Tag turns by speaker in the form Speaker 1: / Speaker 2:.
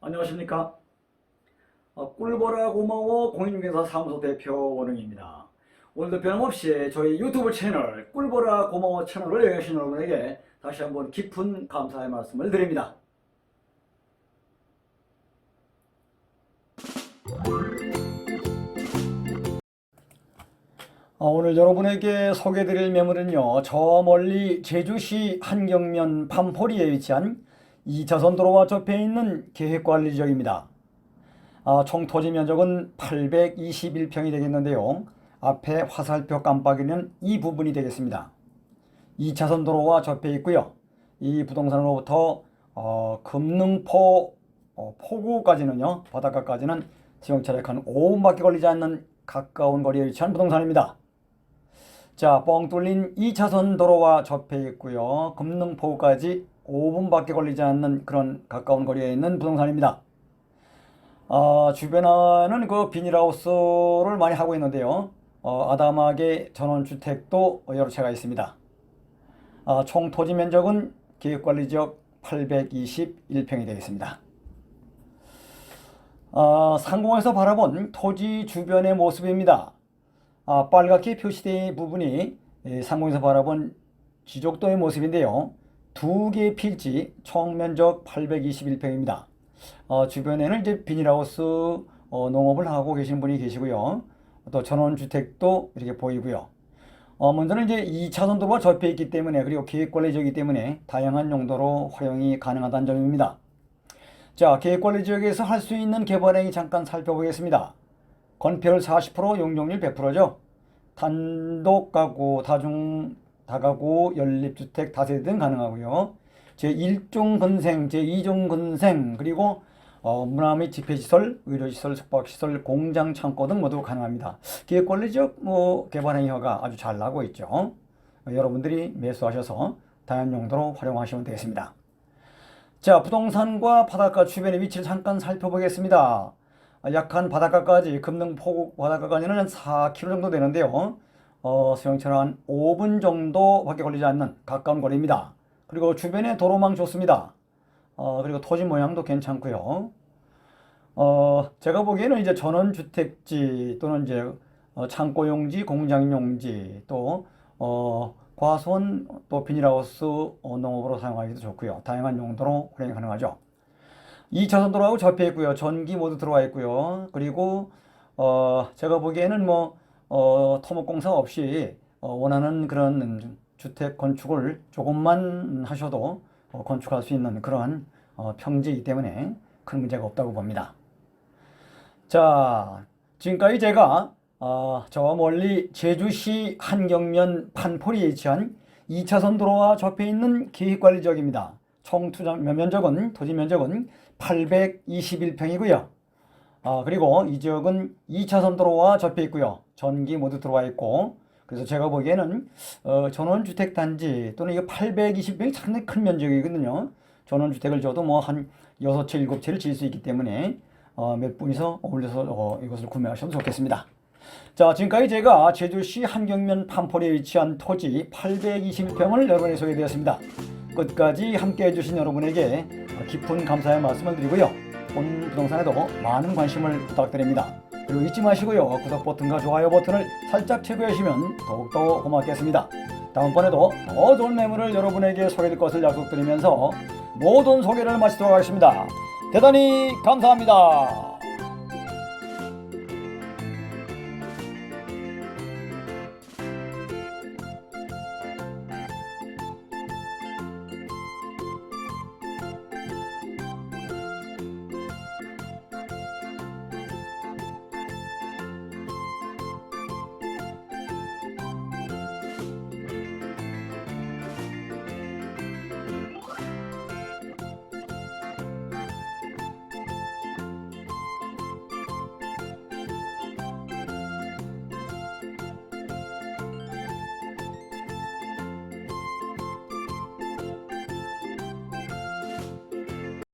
Speaker 1: 안녕하십니까? 어, 꿀보라 고마워 공인중개사 사무소 대표 원흥입니다. 오늘도 변함없이 저희 유튜브 채널 꿀보라 고마워 채널을 여행하신 여러분에게 다시 한번 깊은 감사의 말씀을 드립니다. 어, 오늘 여러분에게 소개드릴 매물은요, 저 멀리 제주시 한경면 판포리에 위치한 2차선 도로와 접해 있는 계획관리 지역입니다. 아, 총 토지 면적은 821평이 되겠는데요. 앞에 화살표 깜빡이는 이 부분이 되겠습니다. 2차선 도로와 접해 있고요. 이 부동산으로부터 어, 금능포 어, 포구까지는요, 바닷가까지는 지형차례 한 5분밖에 걸리지 않는 가까운 거리에 위치한 부동산입니다. 자, 뻥 뚫린 2차선 도로와 접해 있고요. 금능포구까지 5분밖에 걸리지 않는 그런 가까운 거리에 있는 부동산입니다. 아, 주변에는 그 비닐하우스를 많이 하고 있는데요. 어, 아담하게 전원주택도 여러 채가 있습니다. 아, 총 토지 면적은 계획관리지역 821평이 되겠습니다. 아, 상공에서 바라본 토지 주변의 모습입니다. 아, 빨갛게 표시된 부분이 예, 상공에서 바라본 지족도의 모습인데요. 두 개의 필지 총 면적 821평입니다. 어, 주변에는 이제 비닐하우스 어, 농업을 하고 계신 분이 계시고요. 또 전원주택도 이렇게 보이고요. 어, 먼저는 이제 2차선 도로가 접해 있기 때문에 그리고 계획관리지역이기 때문에 다양한 용도로 활용이 가능하다는 점입니다. 자, 계획관리지역에서 할 수 있는 개발 행위 잠깐 살펴보겠습니다. 건폐율 40% 용적률 100%죠. 단독 가구, 다중 다가구, 연립주택, 다세대 등 가능하고요. 제1종 건생, 제2종 건생, 그리고 어, 문화 및 집회시설, 의료시설, 숙박시설, 공장, 창고 등 모두 가능합니다. 기획관리적 뭐 개발 행위 허가 아주 잘 나고 있죠. 어, 여러분들이 매수하셔서 다양한 용도로 활용하시면 되겠습니다. 자, 부동산과 바닷가 주변의 위치를 잠깐 살펴보겠습니다. 약한 바닷가까지 금능포구 바닷가까지는 한 4km 정도 되는데요. 어, 한 5분 정도밖에 걸리지 않는 가까운 거리입니다. 그리고 주변에 도로망 좋습니다. 어, 그리고 토지 모양도 괜찮고요. 어, 제가 보기에는 이제 전원주택지 또는 이제 어, 창고용지, 공장용지 또 어, 과수원 또 비닐하우스 어, 농업으로 사용하기도 좋고요. 다양한 용도로 활용이 가능하죠. 2차선 도로하고 접해 있고요. 전기 모두 들어와 있고요. 그리고 어, 제가 보기에는 뭐 어, 토목공사 없이 어, 원하는 그런 주택 건축을 조금만 하셔도 어, 건축할 수 있는 그러한 어, 평지이기 때문에 큰 문제가 없다고 봅니다. 자, 지금까지 제가 어, 저 멀리 제주시 한경면 판포리에 위치한 2차선 도로와 접해 있는 계획관리 지역입니다. 총 투자 면적은 토지 면적은 821평이고요. 아, 그리고 이 지역은 2차선 도로와 접해 있고요. 전기 모두 들어와 있고 그래서 제가 보기에는 어, 전원주택 단지 또는 이거 820평이 상당히 큰 면적이거든요. 전원주택을 줘도 뭐 한 6채, 7채를 지을 수 있기 때문에 어, 몇 분이서 어울려서 어, 이것을 구매하시면 좋겠습니다. 자, 지금까지 제가 제주시 한경면 판포리에 위치한 토지 821평을 여러분에 소개되었습니다. 끝까지 함께 해 주신 여러분에게 깊은 감사의 말씀을 드리고요. 본 부동산에도 많은 관심을 부탁드립니다. 그리고 잊지 마시고요. 구독 버튼과 좋아요 버튼을 살짝 체크해주시면 더욱더 고맙겠습니다. 다음번에도 더 좋은 매물을 여러분에게 소개할 것을 약속드리면서 모든 소개를 마치도록 하겠습니다. 대단히 감사합니다.